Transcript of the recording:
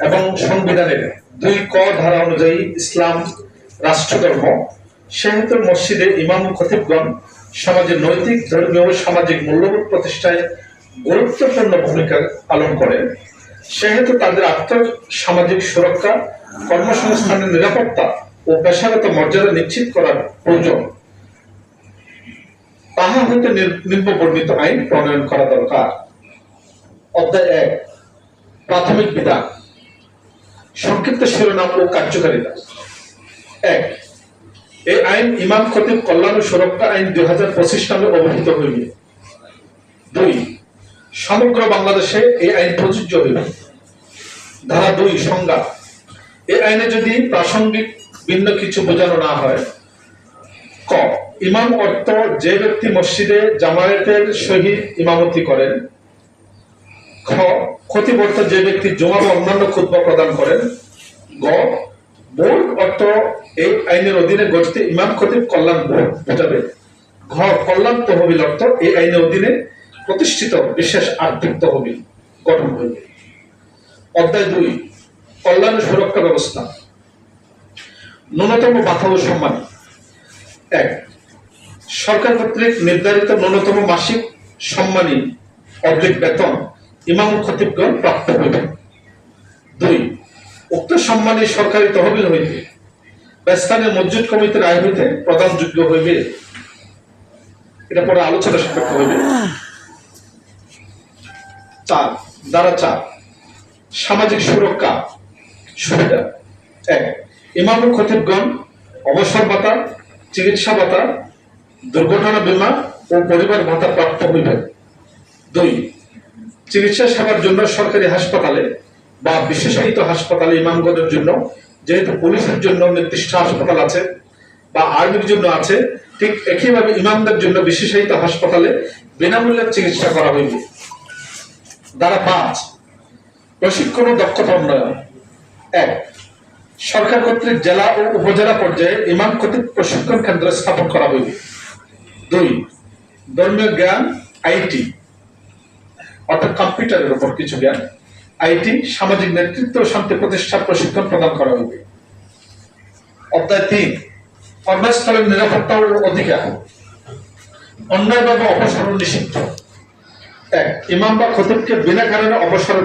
এবং সংবিধানের দুই ক ধারা অনুযায়ী ইসলাম রাষ্ট্রধর্ম, সেহেতু মসজিদে ইমাম খতিবগণ সমাজের নৈতিক, ধর্মীয় ও সামাজিক মূল্যবোধ প্রতিষ্ঠায় গুরুত্বপূর্ণ ভূমিকা পালন করেন। সেহেতু তাদের আত্ম সামাজিক সুরক্ষা, কর্মসংস্থানের নিরাপত্তা ও পেশাগত মর্যাদা নিশ্চিত করার প্রয়োজন। তাহা হইতে নির- নিম্ন বর্ণিত আইন প্রণয়ন করা দরকার। অধ্যায় এক প্রাথমিক বিধান। সংক্ষিপ্ত শিরোনাম ও কার্যকারিতা। এক, এই আইন ইমাম খতিব কল্যাণ ও সুরক্ষা আইন দুই হাজার পঁচিশ নামে অবহিত হইবে। দুই, সমগ্র বাংলাদেশে এই আইন প্রযোজ্য হইবে। ধারা দুই, সংজ্ঞা, এই আইনে যদি প্রাসঙ্গিক ভিন্ন কিছু বোঝানো না হয়, ক, ইমাম অর্থ যে ব্যক্তি মসজিদে জামায়াতের সহিত ইমামতি করেন খ ক্ষতিব অর্থ যে ব্যক্তি জমা বা অন্যান্য খুতবা প্রদান করেন গ বোর্ড অর্থ এই আইনের অধীনে গঠিত ইমাম খতিব কল্যাণ বোর্ড বোঝাবে ঘ, কল্যাণ তহবিল অর্থ এই আইনের অধীনে প্রতিষ্ঠিত বিশেষ আর্থিক তহবিল গঠন হইবে। অধ্যায় দুই, কল্যাণ সুরক্ষা ব্যবস্থা। ন্যূনতম বাধা ও সম্মান এক, সরকার কর্তৃক নির্ধারিত ন্যূনতম মাসিক সম্মানী অর্ধেক বেতন ইমাম খতিবগণ প্রাপ্ত হইবেন। দুই, উক্ত সম্মানী সরকারি তহবিল হইবে বা স্থানীয় মসজিদ কমিটির আয় হইতে প্রদানযোগ্য হইবে। এটা পরে আলোচনা সাপেক্ষ হইবে। চার, দ্বারা চার, সামাজিক সুরক্ষা সুবিধা। এক, ইমাম খতিবগণ অবসর ভাতা, চিকিৎসা ভাতা, দুর্ঘটনা বীমা ও পরিবার ভাতা প্রাপ্ত হইবে দুই চিকিৎসা সেবার জন্য সরকারি হাসপাতালে বা বিশেষায়িত হাসপাতালে ইমামগণের জন্য, যেহেতু পুলিশের জন্য নির্দিষ্ট হাসপাতাল আছে বা আর্মির জন্য আছে, ঠিক একইভাবে ইমামদের জন্য বিশেষায়িত হাসপাতালে বিনামূল্যে চিকিৎসা করা হইবে দ্বারা পাঁচ, প্রশিক্ষণ ও দক্ষতা উন্নয়ন। এক, সরকার কর্তৃক জেলা ও উপজেলা পর্যায়ে ইমাম কর্তৃক প্রশিক্ষণ কেন্দ্র স্থাপন করা হইবে দুই, ধর্মীয় জ্ঞান, আইটি। অর্থাৎ কম্পিউটারের উপর কিছু জ্ঞান, আইটি, সামাজিক নেতৃত্ব শান্তি প্রতিষ্ঠার প্রশিক্ষণ প্রদান করা হবে। অধ্যায় তিন, কর্মস্থলের নিরাপত্তার অধিকার অধিকার। অন্যায়ভাবে অপসারণ নিষিদ্ধ। এক, ইমাম বা খতিবকে বিনা কারণে অপসারণ